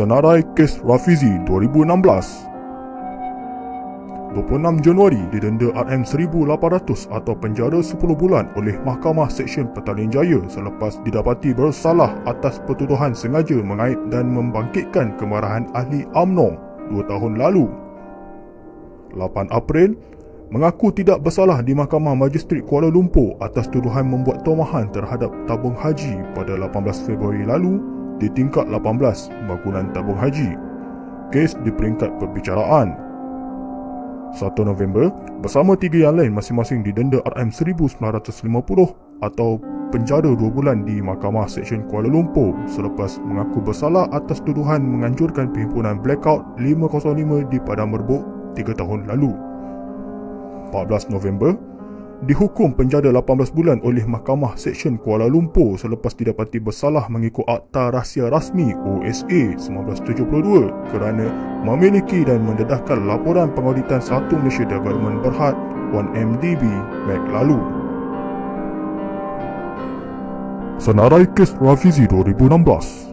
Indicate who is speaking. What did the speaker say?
Speaker 1: Senarai Kes Rafizi 2016 26 Januari didenda RM1,800 atau penjara 10 bulan oleh Mahkamah Seksyen Petaling Jaya selepas didapati bersalah atas pertuduhan sengaja mengait dan membangkitkan kemarahan ahli UMNO 2 tahun lalu. 8 April mengaku tidak bersalah di Mahkamah Majistret Kuala Lumpur atas tuduhan membuat tomahan terhadap tabung haji pada 18 Februari lalu di tingkat 18 bangunan tabung haji. Kes di peringkat perbicaraan 1 November bersama tiga yang lain masing-masing didenda RM1,950 atau penjara 2 bulan di Mahkamah Seksyen Kuala Lumpur selepas mengaku bersalah atas tuduhan menganjurkan perhimpunan Blackout 505 di Padang Merbuk 3 tahun lalu. 14 November dihukum penjara 18 bulan oleh Mahkamah Seksyen Kuala Lumpur selepas didapati bersalah mengikut Akta Rahsia Rasmi OSA 1972 kerana memiliki dan mendedahkan laporan pengauditan Satu Malaysia Development Berhad 1MDB Mac lalu. Senarai Kes Rafizi 2016